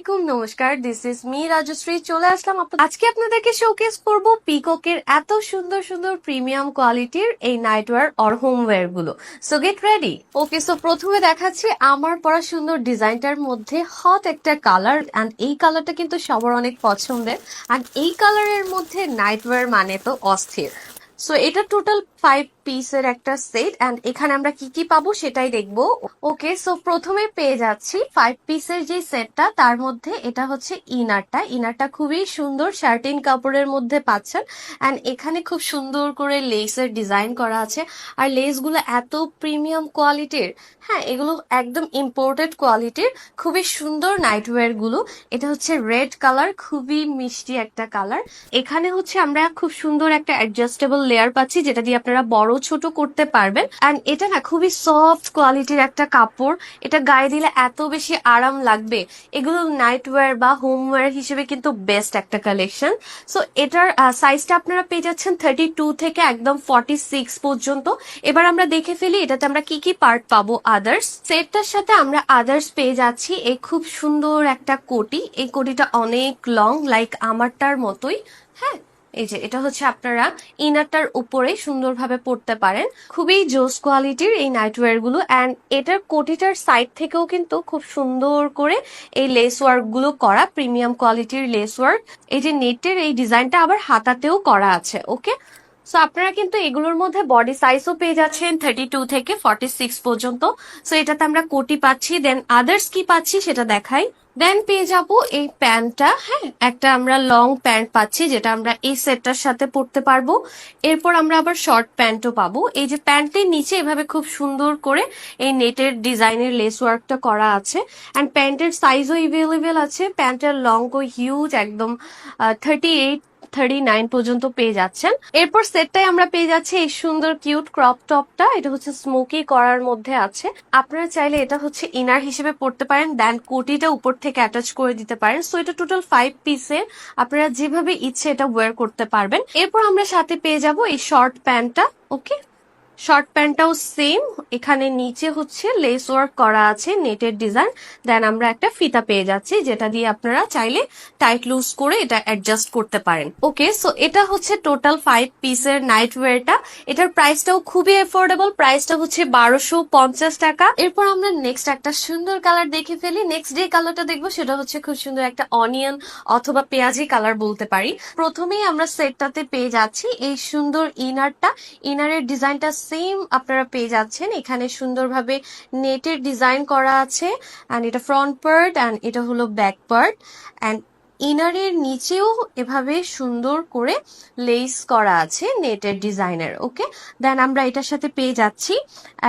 আলাইকুম, নমস্কার। This is me Rajashree. চলে আসলাম আজকে আপনাদেরকে শোকেস করব পিককের এত সুন্দর সুন্দর প্রিমিয়াম কোয়ালিটির এই nightwear or হোমওয়্যারগুলো। So get ready okay so প্রথমে দেখাচ্ছি আমার পরা সুন্দর ডিজাইনটার মধ্যে হট একটা কালার অ্যান্ড এই কালারটা কিন্তু সবার অনেক পছন্দের। অ্যান্ড এই কালারের মধ্যে নাইটওয়্যার মানে তো অস্থির। সো এটা টোটাল ফাইভ পিসের একটা সেট অ্যান্ড এখানে আমরা কি কি পাবো সেটাই দেখব। ওকে সো প্রথমে পেয়ে যাচ্ছি ফাইভ পিসের যে সেটটা তার মধ্যে এটা হচ্ছে ইনারটা ইনারটা খুবই সুন্দর শার্টিন কাপড়ের মধ্যে পাচ্ছেন। অ্যান্ড এখানে খুব সুন্দর করে লেসের ডিজাইন করা আছে। আর লেসগুলো এত প্রিমিয়াম কোয়ালিটির হ্যাঁ এগুলো একদম ইম্পোর্টেড কোয়ালিটির খুবই সুন্দর নাইটওয়্যারগুলো এটা হচ্ছে রেড কালার খুবই মিষ্টি একটা কালার এখানে হচ্ছে আমরা খুব সুন্দর একটা অ্যাডজাস্টেবল লেয়ার পাচ্ছি, যেটা দিয়ে আপনারা বড় ছোট করতে পারবেন। অ্যান্ড এটা না খুবই সফট কোয়ালিটির একটা কাপড়। এটা গায়ে দিলে এত বেশি আরাম লাগবে। এগুলো নাইটওয়্যার বা হোমওয়্যার হিসেবে কিন্তু বেস্ট একটা কালেকশন সো এটার সাইজটা আপনারা পেয়ে যাচ্ছেন থার্টি টু থেকে একদম ফর্টি সিক্স পর্যন্ত। এবার আমরা দেখে ফেলি এটাতে আমরা কি কি পার্ট পাবো আদার্স সেটটার সাথে আমরা আদার্স পেয়ে যাচ্ছি এই খুব সুন্দর একটা কোটি। এই কোটিটা অনেক লং লাইক আমারটার মতোই। হ্যাঁ এই যে, এটা হচ্ছে আপনারা ইনারটার উপরে সুন্দরভাবে পড়তে পারেন। খুবই জোস কোয়ালিটির এই নাইটওয়্যারগুলো অ্যান্ড এটার কোটিটার সাইড থেকেও কিন্তু খুব সুন্দর করে এই লেস ওয়ার্কগুলো করা প্রিমিয়াম কোয়ালিটির লেস ওয়ার্ক এই যে নেটের এই ডিজাইনটা আবার হাতাতেও করা আছে ওকে সো আপনারা কিন্তু এগুলোর মধ্যে বডি সাইজও পেয়ে যাচ্ছেন থার্টি টু থেকে ফর্টি সিক্স পর্যন্ত। সো এটাতে আমরা কোটি পাচ্ছি দেন আদার্স কি পাচ্ছি সেটা দেখাই। দেন পেয়ে যাব এই প্যান্টটা হ্যাঁ? একটা আমরা লং প্যান্ট পাচ্ছি, যেটা আমরা এই সেটটার সাথে পরতে পারব। এরপর আমরা আবার শর্ট প্যান্টও পাবো। এই যে প্যান্টের নিচে এভাবে খুব সুন্দর করে এই নেটের ডিজাইনের লেস ওয়ার্কটা করা আছে। অ্যান্ড প্যান্টের সাইজও এভেলেবেল আছে। প্যান্টের লং ও হিউজ একদম থার্টি এইট থার্টি নাইন পর্যন্ত পেয়ে যাচ্ছেন। এরপর সেটটাই আমরা পেয়ে যাচ্ছি এই সুন্দর কিউট ক্রপ টপটা এটা হচ্ছে স্মোকি করার মধ্যে আছে। আপনারা চাইলে এটা হচ্ছে ইনার হিসেবে পড়তে পারেন দেন কোটিটা উপর থেকে অ্যাটাচ করে দিতে পারেন। সো এটা টোটাল ফাইভ পিসের আপনারা যেভাবে ইচ্ছে এটা ওয়ার করতে পারবেন। এরপর আমরা সাথে পেয়ে যাব এই শর্ট প্যান্টটা ওকে শর্ট প্যান্টটাও সেম এখানে নিচে হচ্ছে লেস ওয়ার্ক করা আছে, নেটের ডিজাইন দেন আমরা একটা ফিতা পেয়ে যাচ্ছি, যেটা দিয়ে আপনারা চাইলে টাইট লুজ করে এটা অ্যাডজাস্ট করতে পারেন। ওকে সো এটা হচ্ছে টোটাল ফাইভ পিসের নাইট ওয়্যারটা এটার প্রাইসটাও খুবই অ্যাফোর্ডেবল প্রাইসটা হচ্ছে বারোশো পঞ্চাশ টাকা। এরপর আমরা নেক্সট একটা সুন্দর কালার দেখে ফেলি। নেক্সট যে কালারটা দেখব, সেটা হচ্ছে খুব সুন্দর একটা অনিয়ন অথবা পেঁয়াজি কালার বলতে পারি। প্রথমেই আমরা সেটটাতে পেয়ে যাচ্ছি এই সুন্দর ইনারটা ইনারের ডিজাইনটা সেম আপনারা পেয়ে যাচ্ছেন। এখানে সুন্দরভাবে নেটের ডিজাইন করা আছে। অ্যান্ড এটা ফ্রন্ট পার্ট অ্যান্ড এটা হলো ব্যাক পার্ট অ্যান্ড ইনারের নিচেও এভাবে সুন্দর করে লেস করা আছে নেটের ডিজাইনের ওকে দেন আমরা এটার সাথে পেয়ে যাচ্ছি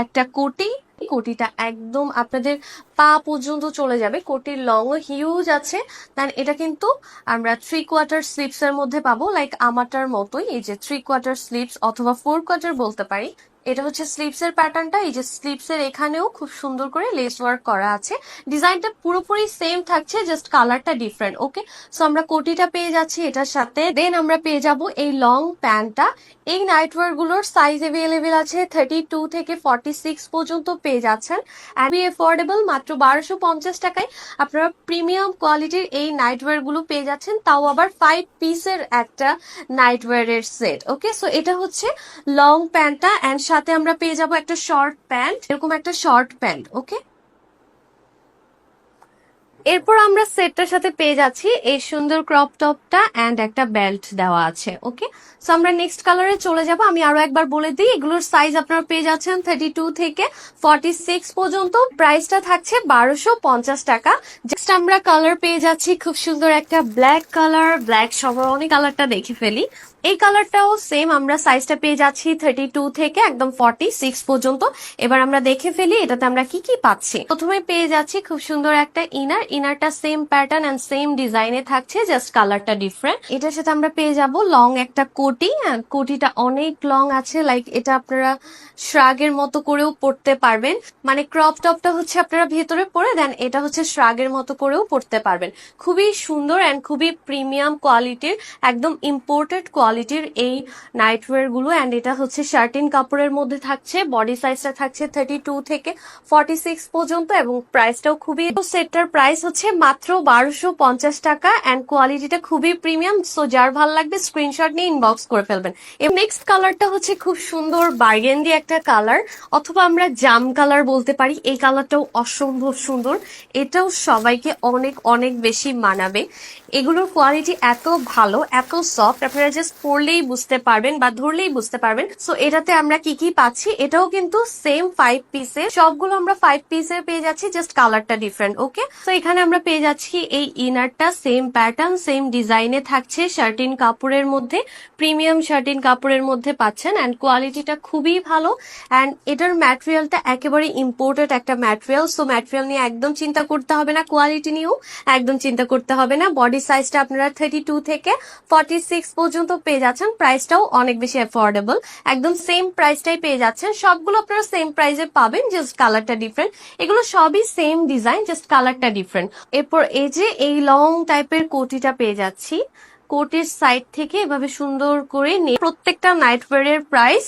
একটা কোটি। কোটিটা একদম আপনাদের পা পর্যন্ত চলে যাবে। কোটির লং হিউজ আছে। দেন এটা কিন্তু আমরা থ্রি কোয়ার্টার স্লিপস এর মধ্যে পাবো। লাইক আমারটার মতোই, এই যে থ্রি কোয়ার্টার স্লিপস অথবা ফোর কোয়ার্টার বলতে পারি। এটা হচ্ছে স্লিপস এর প্যাটার্নটা এই যে স্লিপস এর এখানেও খুব সুন্দর করে লেস ওয়ার্ক করা আছে। ডিজাইনটা পুরোপুরি সেম থাকছে জাস্ট কালারটা ডিফারেন্ট ওকে সো আমরা কোটিটা পেয়ে যাচ্ছি এটার সাথে। দেন আমরা পেয়ে যাব এই লং প্যান্টটা এই নাইটওয়ারগুলোর সাইজ অ্যাভেলেবেল আছে থার্টি টু থেকে ফর্টি সিক্স পর্যন্ত পেয়ে যাচ্ছেন। অ্যান্ড এফোর্ডেবল মাত্র বারোশো পঞ্চাশ টাকায়। আপনারা প্রিমিয়াম কোয়ালিটির এই নাইট নাইটওয়্যারগুলো পেয়ে যাচ্ছেন। তাও আবার ফাইভ পিসের একটা নাইট নাইটওয়্যারের সেট ওকে সো এটা হচ্ছে লং প্যান্টটা অ্যান্ড সাথে আমরা পেয়ে যাব একটা শর্ট প্যান্ট এরকম একটা শর্ট প্যান্ট ওকে এরপর আমরা সেটটার সাথে পেয়ে যাচ্ছি, এই সুন্দর ক্রপ টপটা অ্যান্ড একটা বেল্ট দেওয়া আছে ওকে সো আমরা নেক্সট কালারে চলে যাব, আমি আরও একবার বলে দিই, এগুলোর সাইজ আপনারা পেয়ে যাচ্ছেন থার্টি টু থেকে ফর্টি সিক্স পর্যন্ত প্রাইসটা থাকছে বারোশো পঞ্চাশ টাকা। জাস্ট আমরা কালার পেয়ে যাচ্ছি, খুব সুন্দর একটা ব্ল্যাক কালার ব্ল্যাক সবার অনেক কালারটা দেখে ফেলি। এই কালারটাও সেম আমরা সাইজটা পেয়ে যাচ্ছি থার্টি টু থেকে একদম ফর্টি সিক্স পর্যন্ত। এবার আমরা দেখে ফেলি এটাতে আমরা কি কি পাচ্ছি। প্রথমে পেয়ে যাচ্ছি খুব সুন্দর একটা ইনার ইনারটা সেম প্যাটার্ন অ্যান্ড সেম ডিজাইনে থাকছে জাস্ট কালারটা ডিফারেন্ট এটার সাথে আমরা পেয়ে যাব লং একটা কোটি। and কোটিটা অনেক লং আছে লাইক এটা আপনারা শ্রাগের মতো করেও পড়তে পারবেন। মানে ক্রপ টপটা হচ্ছে আপনারা ভেতরে পরে দেন এটা হচ্ছে শ্রাগের মতো করেও পড়তে পারবেন। খুবই সুন্দর অ্যান্ড খুবই প্রিমিয়াম কোয়ালিটির একদম ইম্পোর্টেড কোয়ালিটি কোয়ালিটির এই নাইটওয়্যারগুলো অ্যান্ড এটা হচ্ছে শার্টিন কাপড়ের মধ্যে থাকছে বডি সাইজটা থাকছে থার্টি টু থেকে ফর্টি সিক্স পর্যন্ত, এবং প্রাইসটাও খুবই সেটটার প্রাইস হচ্ছে মাত্র বারোশো পঞ্চাশ টাকা অ্যান্ড কোয়ালিটিটা খুবই প্রিমিয়াম সো যার ভালো লাগবে স্ক্রিনশট নিয়ে ইনবক্স করে ফেলবেন। এবং নেক্সট কালারটা হচ্ছে খুব সুন্দর বার্গেন্ডি একটা কালার অথবা আমরা জাম কালার বলতে পারি, এই কালারটাও অসম্ভব সুন্দর, এটাও সবাইকে অনেক অনেক বেশি মানাবে। এগুলোর কোয়ালিটি এত ভালো, এত সফট আপনারা জাস্ট পরলেই বুঝতে পারবেন বা ধরলেই বুঝতে পারবেন। সো এটাতে আমরা কি কি পাচ্ছি? এটাও কিন্তু সেম ফাইভ পিসের সবগুলো আমরা ফাইভ পিসের পেয়ে যাচ্ছি জাস্ট কালারটা ডিফারেন্ট ওকে তো এখানে আমরা পেয়ে যাচ্ছি এই ইনারটা সেম প্যাটার্ন সেম ডিজাইনে থাকছে শার্টিন কাপড়ের মধ্যে। প্রিমিয়াম শার্টিন কাপড়ের মধ্যে পাচ্ছেন অ্যান্ড কোয়ালিটিটা খুবই ভালো। অ্যান্ড এটার ম্যাটেরিয়ালটা একেবারে ইম্পোর্টেড একটা ম্যাটেরিয়াল সো ম্যাটেরিয়াল নিয়ে একদম চিন্তা করতে হবে না কোয়ালিটি নিয়েও একদম চিন্তা করতে হবে না। বডি সাইজটা আপনারা থার্টি টু থেকে ফর্টি সিক্স পর্যন্ত পেয়ে যাচ্ছেন। প্রাইসটাও অনেক বেশি অ্যাফোর্ডেবল একদম সেম প্রাইসটাই পেয়ে যাচ্ছেন। সবগুলো আপনারা সেম প্রাইসে পাবেন জাস্ট কালারটা ডিফারেন্ট এগুলো সবই সেম ডিজাইন জাস্ট কালারটা ডিফারেন্ট এরপর এই যে এই লং টাইপের কোটিটা পেয়ে যাচ্ছি। কোটের সাইড থেকে এভাবে সুন্দর করে নিয়ে প্রত্যেকটা নাইটওয়্যার এর প্রাইস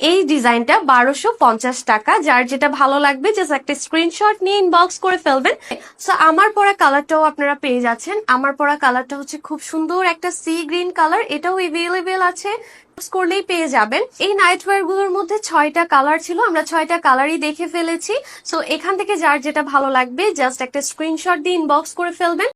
এই ডিজাইনটা বারোশো পঞ্চাশ টাকা। যার যেটা ভালো লাগবে জাস্ট একটা স্ক্রিনশট নিয়ে ইনবক্স করে ফেলবেন। সো আমার পরা কালারটাও আপনারা পেয়ে যাচ্ছেন। আমার পরা কালারটা হচ্ছে খুব সুন্দর একটা সি গ্রিন কালার এটাও এভেলেবেল আছে। করলেই পেয়ে যাবেন। এই নাইটওয়্যারগুলোর মধ্যে ছয়টা কালার ছিল। আমরা ছয়টা কালারই দেখে ফেলেছি। সো এখান থেকে যার যেটা ভালো লাগবে জাস্ট একটা স্ক্রিনশট দিয়ে ইনবক্স করে ফেলবেন।